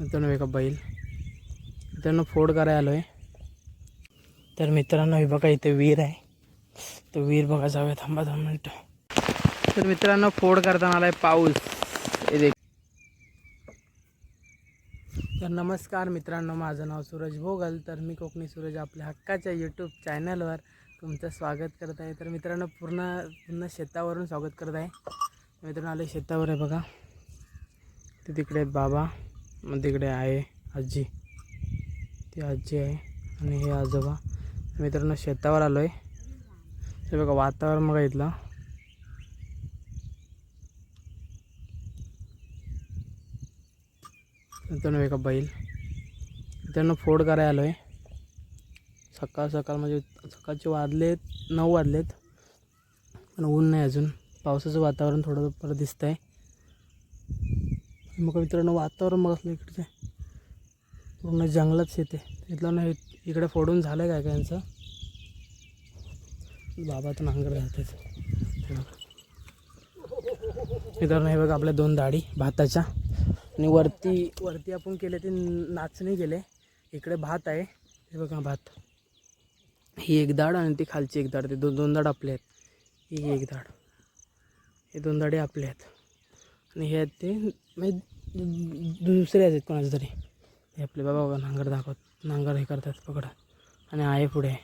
मित्रांनो एका बैल. मित्रांनो फोड करायला आलो आहे तर मित्रांनो हे बघा इथे वीर आहे. तो विहीर बघा जाऊया थांबा दोन मिनटं. तर मित्रांनो फोड करताना आलाय पाऊस. हे देख. तर नमस्कार मित्रांनो माझं नाव सूरज भोगल. तर मी कोकणी सूरज आपल्या हक्काच्या यूट्यूब चॅनलवर तुमचं स्वागत करत आहे. तर मित्रांनो पूर्ण पूर्ण शेतावरून स्वागत करत आहे. मित्रांनो आले शेतावर आहे बघा. ते तिकडे आहेत बाबा. मग तिकडे आहे आजी. ती आजी आहे आणि हे आजोबा. मित्रांनो शेतावर आलो आहे ते बघा वातावरण बघा इथलं. मित्रांनो एका बैल. मित्रांनो फोड करायला आलो आहे सकाळ सकाळ म्हणजे सकाळचे वाजलेत नऊ वाजलेत. पण ऊन नाही अजून. पावसाचं वातावरण थोडं परत दिसतं आहे मग मित्रांनो वातावरण मग असलं इकडचे. पूर्ण जंगलात शेते तिथलं ना इकडे फोडून झालं आहे काय काय यांचं बाबा तर नांगर घालतात. मित्रांनो हे बघा आपल्या दोन दाढी भाताच्या. आणि वरती वरती आपण केले ते नाचणी गेले इकडे भात आहे. हे बघा भात. ही एक दाढ आणि ती खालची एक दाड ते दोन दोन दाड आपले आहेत. ही एक दाड हे दोन दाढे आपले आहेत. आणि हे ते. म्हणजे दुसरे आहेत कोणाचे तरी. हे आपले बाबा बाबा नांगर दाखवत नांगर हे करतात पकडा. आणि आहे पुढे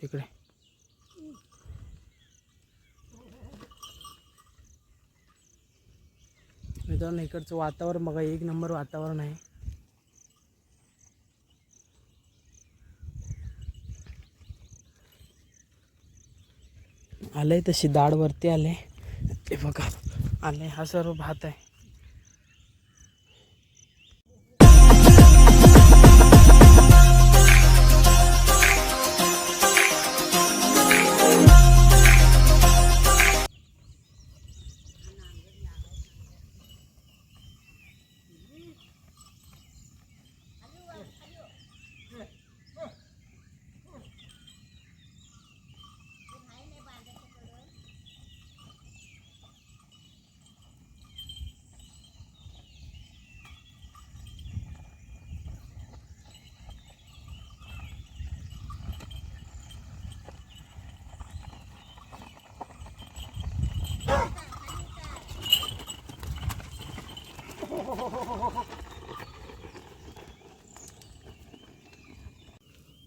तिकडे. मित्रांनो इकडचं वातावरण बघा एक नंबर वातावरण आहे. आलंय तशी दाढ वरती आले ते बघा. आले. हा सर्व भात आहे.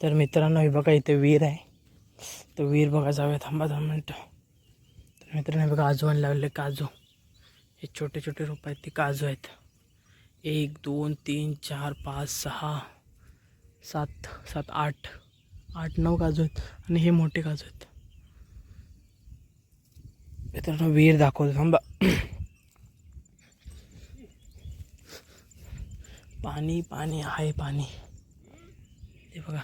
तर मित्रांनो हे बघा इथे विहीर आहे. तर विहीर बघा जाऊया थांबा दोन मिनटं. तर मित्रांनो बघा बघा आजोबांनी लावले काजू. हे छोटे छोटे रोप आहेत ते काजू आहेत. एक दोन तीन चार पाच सहा सात सात आठ. आठ नऊ काजू आहेत आणि हे मोठे काजू आहेत. मित्रांनो विहीर दाखवतो थांबा. पाणी पाणी आहे पाणी. हे बघा.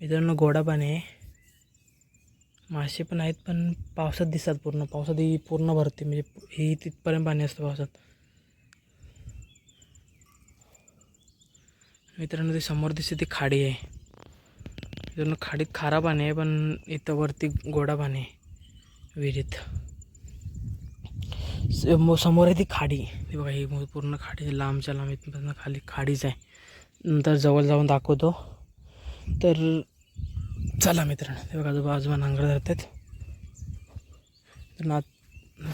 मित्रांनो गोडा पाणी आहे. मासे पण आहेत पण पावसात दिसतात पूर्ण. पावसात ही पूर्ण भरते म्हणजे ही तिथपर्यंत पाणी असतं पावसात. मित्रांनो ते समोर दिसते ती खाडी आहे. मित्रांनो खाडीत खारा पाणी आहे पण इथं वरती गोडा पाणी आहे विहिरीत. समोर आहे ती खाडी. ती बघा ही पूर्ण खाडी लांबच्या लांब इथपर्यंत खाली खाडीच आहे. नंतर जवळ जाऊन दाखवतो. तर चला मित्रांनो. ते बघा आजोबा आजोबा नांगर धरतात. तर ना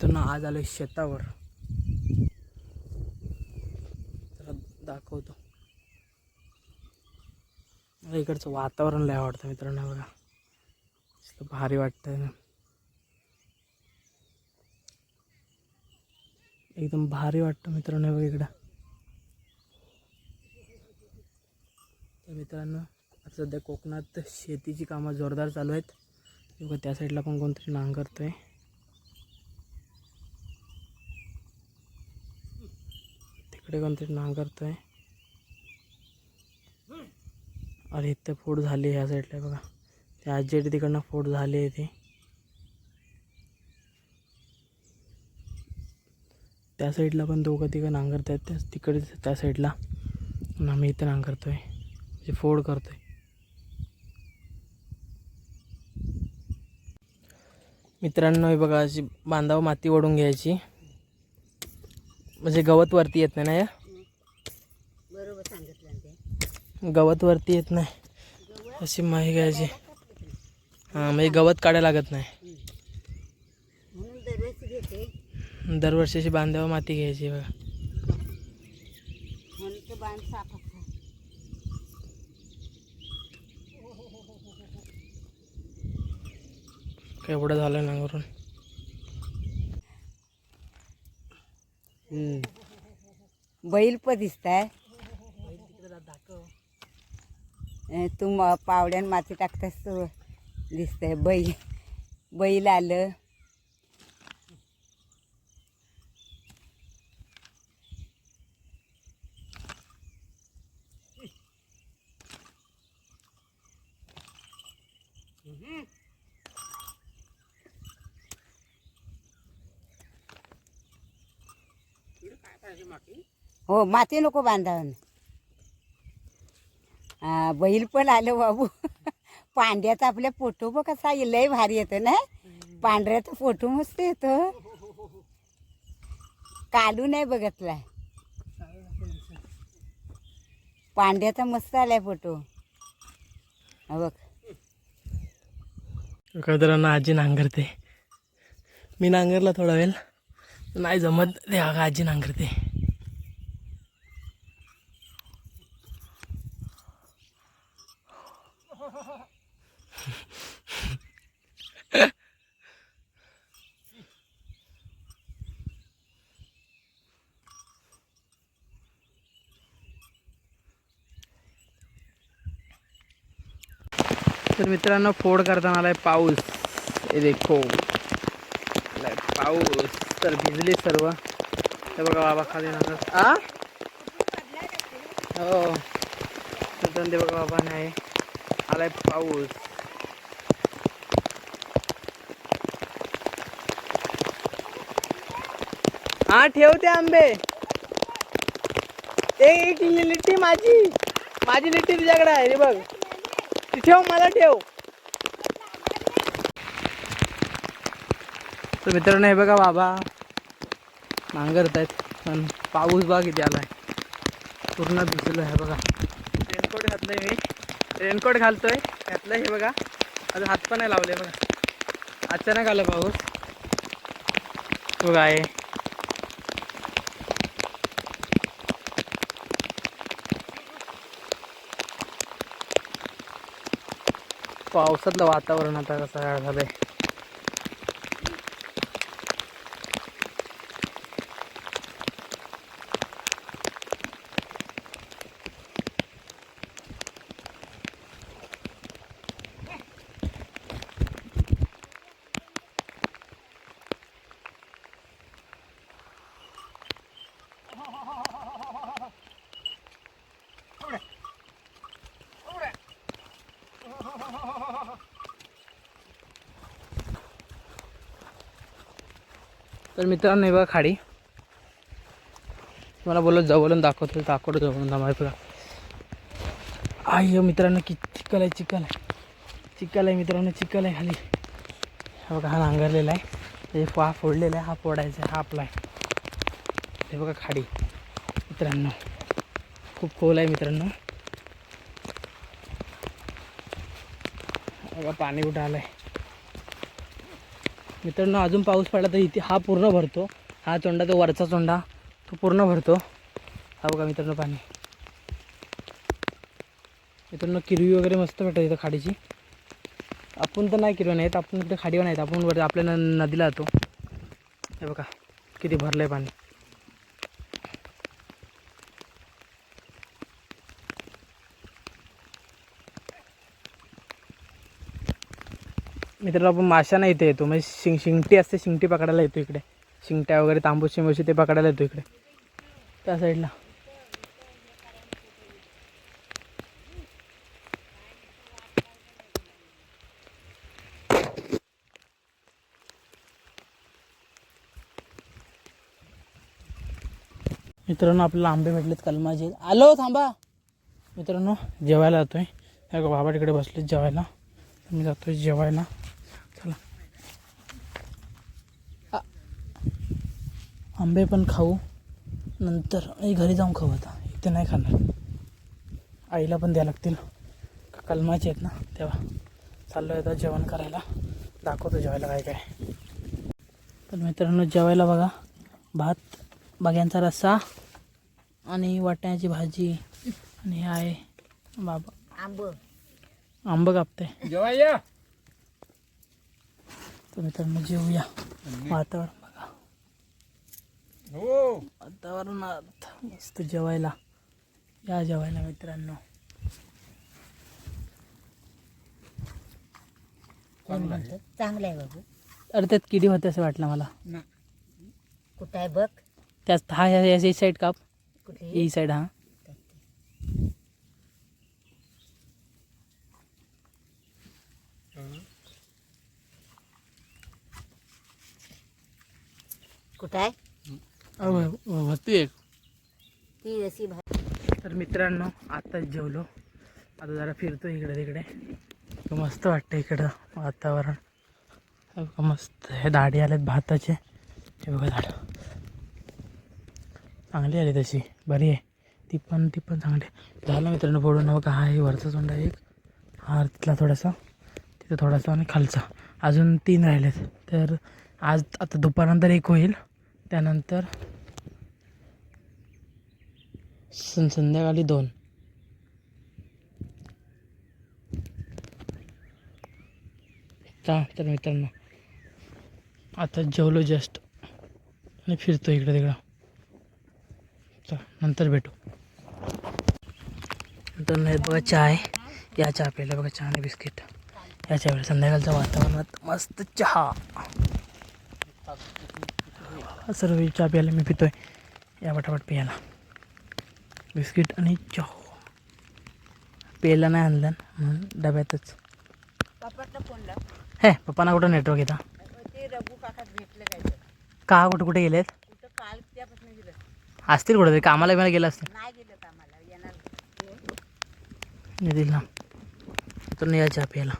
तर ना आज आलो शेतावर. दाखवतो. मला इकडचं वातावरण लय आवडतं मित्रांनो बघा. भारी वाटतं एकदम भारी वाटतं मित्रांनो बघ बघा इकडं. तर मित्रांनो आता सध्या कोकणात शेतीची कामं जोरदार चालू आहेत. किंवा बघा त्या साईडला पण कोणतरी नांगरतोय तिकडे कोणतरी नांगरतोय अरे इथं फोड झाली ह्या साईडला बघा. त्या आजी तिकडनं फोड झाली आहे ती. त्या साईडला पण दोघं तिघं नांगरत आहेत. त्या तिकडे त्या साईडला आणि आम्ही इथं नांगरतोय म्हणजे फोड करतोय. मित्रांनो हे बघा अशी बांधावर माती ओढून घ्यायची. म्हणजे गवत वरती येत नाही ना या? बरोबर सांगितलं गवत वरती येत नाही. अशी माही घ्यायची. हां म्हणजे गवत काढायला लागत नाही म्हणून दरवेळेस घेते दरवर्षीची बांधावर माती घ्यायची बघा. म्हणून तो बांध साफ असतो केवढं झालं नांगरून बैल पण दिसताय. अं, तू म- पावड्यान माती टाकतास तो. दिसतंय बैल. बैल आलं. हो माती नको बांधावं. हा बैल पण आलं बाबू. पांड्याचा आपल्या फोटो बघ कसा आहे, लय भारी येतो ना. पांढऱ्याचा फोटो मस्त येतो. कालू नाही बघतला. पांड्याचा मस्त आलाय फोटो. बघ. कदरांना आजी नांगरते. मी नांगरला थोडा वेळ. नाही जमत ते अगं आजी नांगरते. तर मित्रांनो फोड करताना आलाय पाऊस. हे देखो. पाऊस. तर भिजले सर्व. तर बघा बाबा खाली नंतर आ? हो. ते बघा बाबा नाही आलाय पाऊस हा ठेवते आंबे. एक लिट्टी माझी. माझी लिट्टी तुझ्याकडे आहे रे बघ. ती ठेव मला ठेव. तर मित्रांनो हे बघा बाबा. नांगरत आहेत पण पाऊस बघ किती आलाय. पूर्ण भिजलो आहे बघा. रेनकोट घातलंय मी. रेनकोट घालतोय. त्यातलं हे बघा. अजून हात पण नाही लावले बघा. अचानक आलं पाऊस. बघा आहे पावसातलं वातावरण आता कसं झालंय. तर मित्रांनो हे बघा खाडी. मला बोलत जवळून दाखवतो दाखवतो जवळून थांबा हे बघा. आई हो मित्रांनो कि चिखल आहे चिखल आहे. चिखल आहे मित्रांनो चिखल आहे खाली. हे बघा हा नांगरलेला आहे. हे हा फोडलेला आहे हा फोडायचा आहे हा आपला आहे. हे बघा खाडी मित्रांनो. खूप खोल आहे मित्रांनो. बघा पाणी कुठं आलं आहे मित्रांनो अजून पाऊस पडला तर इथे हा पूर्ण भरतो. हा चोंडा तो वरचा चोंडा तो पूर्ण भरतो. हा बघा मित्रांनो पाणी. मित्रांनो किरवी वगैरे मस्त भेटत इथं खाडीची. आपण तर नाही किरवी नाहीत आपण इकडे खाडीवर नाहीत. आपण वर आपल्या न नदीला जातो. हे बघा किती भरलं आहे पाणी. मित्रांनो आपण माशांना इथे येतो. म्हणजे शिंग शिंगटी असते शिंगटी पकडायला येतो इकडे. शिंगट्या वगैरे तांबूस शिंबूशी ते पकडायला येतो इकडे. त्या साईडला. मित्रांनो आपल्याला आंबे भेटलेत कलमाचे. आलो थांबा. मित्रांनो जेवायला जातोय. बाबा तिकडे बसले जेवायला. मी जातोय जेवायला चला आ- आंबे पण खाऊ. नंतर आई घरी जाऊन खाऊ आता. इथे नाही खाणार. आईला पण द्यावं लागतील. कलमाचे आहेत ना? तेव्हा. चाललो आहे आता जेवण करायला. दाखवतो जेवायला काय काय. तर मित्रांनो जेवायला बघा. भात बाग्यांचा रस्सा आणि वाटाण्याची भाजी आणि आहे बाबा. आंब. आंब कापते जेव्हा या. तर मित्रांनो जेवूया. वातावरण. हो. वातावरणात मस्त जेवायला. या जेवायला मित्रांनो. चांगलं आहे. बाबू. अरे त्यात किडी होते असं वाटलं मला. ना. कुठं आहे बघ. त्यात हा या या साईड काप. कुठे? ही साईड हा. कुठं आहे? होती एक. ती अशी तर मित्रांनो आत्ताच जेवलो. आता जरा फिरतो इकडे तिकडे. मस्त वाटतं इकडं वातावरण. हे मस्त. हे दाढी आलेत भाताचे. हे बघा झाड. चांगली आली तशी. बरी आहे. ती पण ती पण चांगली आहे. झालं मित्रांनो फोडून. बघा हा आहे वरचा सोंडा एक. हा तिथला थोडासा. तिथं थोडासा आणि खालचा. अजून तीन राहिलेत. तर आज आता दुपारनंतर एक होईल. त्यानंतर सं संध्याकाळी दोन. का? तर मित्रांनो आता जेवलो जस्ट आणि फिरतो इकडं तिकडं. चल नंतर भेटू. नंतर नाही बघा चाय. या चहा प्यायला बघा चहा आणि बिस्किट. या चहा संध्याकाळच्या वातावरणात मस्त चहा. सर्व चहा प्यायला मी पितोय. या पटापट प्यायला. बिस्किट आणि चहा. प्यायला नाही आणलं म्हणून डब्यातच. हे पप्पांना कुठं नेटवर्क येतं? का कुठे कुठे गेलेत? असतील कुठे कामाला बिमाला गेलं असतील. ना तर नाही. चहा प्यायला.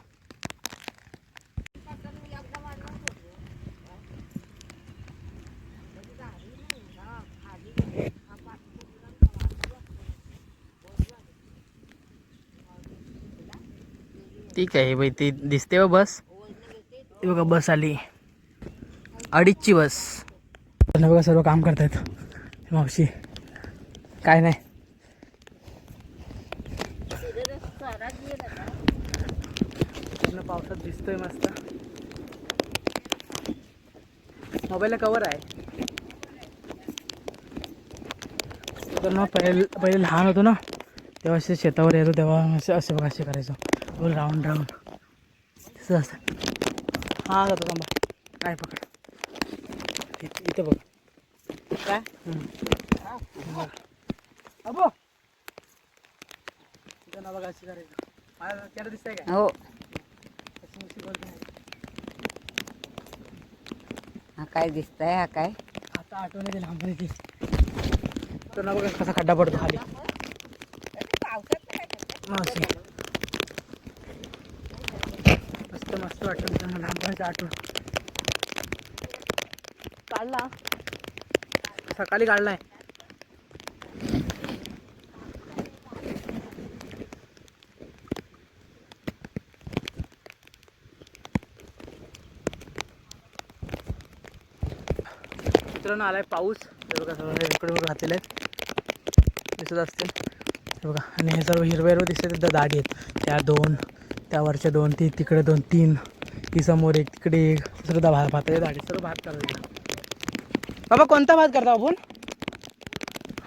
ठीक आहे बाई ती दिसते व बस. ती बघा बस आली. अडीचची बस. त्यांना बघा सर्व काम करतायत. मावशी. काय नाही. पावसात दिसतोय मस्त. मोबाईलला कवर आहे. तर ना पहिले पहिले लहान होतो ना तेव्हा असे शेतावर येतो तेव्हा असे असे बघा असे करायचो. राउंड हाँ जातो थांबा काय पकड. इ- इथं बघ काय अबो इथं ना बघा करायचं त्याला दिसतंय काय हो. बोलते. हा काय दिसतंय हा काय? आता आठवण येते. लहानपणीची तर ना बघा कसा खड्डा पडतो खाली. मावशी. वाटतं मित्रांनो लहानपणाची आठवण. काढला. सकाळी काढलाय. मित्रांनो आलाय पाऊस. हे बघा हे इकडे घातलेले आहेत. दिसत असतील. हे बघा आणि हे सर्व हिरवे हिरवे दिसते दाढी आहेत. त्या दोन त्यावरच्या दोन ती तिकडे दोन तीन. ती समोर एक तिकडे एक सर्व भात भात आहे दाढी सर्व भात करायचे बाबा कोणता भात करता आपण?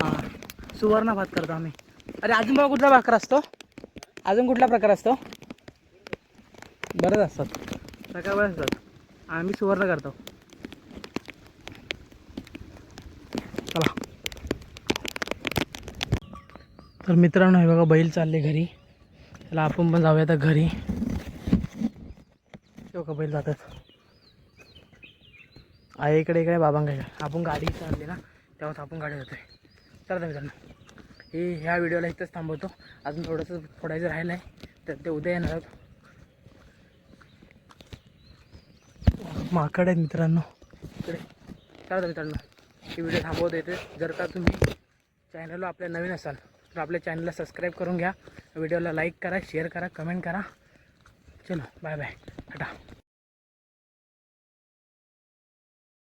हां सुवर्ण भात करतो आम्ही. अरे अजून बाबा कुठला भाकर असतो? अजून कुठला प्रकार असतो? बरेच असतात. प्रकार बरेच असतात. आम्ही सुवर्ण करतो. चला. तर मित्रांनो हे बघा बैल चालले घरी. चला आपण पण जाऊया आता घरी. लोक बैल जातात. आई इकडे इकडे बाबांकडे. आपण गाडी चालली ना तेव्हाच आपण गाडी जातोय. चला मित्रांनो हे ह्या व्हिडिओला इथंच थांबवतो. अजून थोडंसं फोडायचं राहिलं आहे तर ते उद्या येणार माकड आहेत मित्रांनो. इकडे. चला मित्रांनो ही व्हिडिओ थांबवतो येते. जर का तुम्ही चॅनलला आपल्या नवीन असाल तर आपल्या चॅनलला सबस्क्राईब करून घ्या. व्हिडिओला लाईक करा शेअर करा कमेंट करा. चलो बाय बाय. टाटा.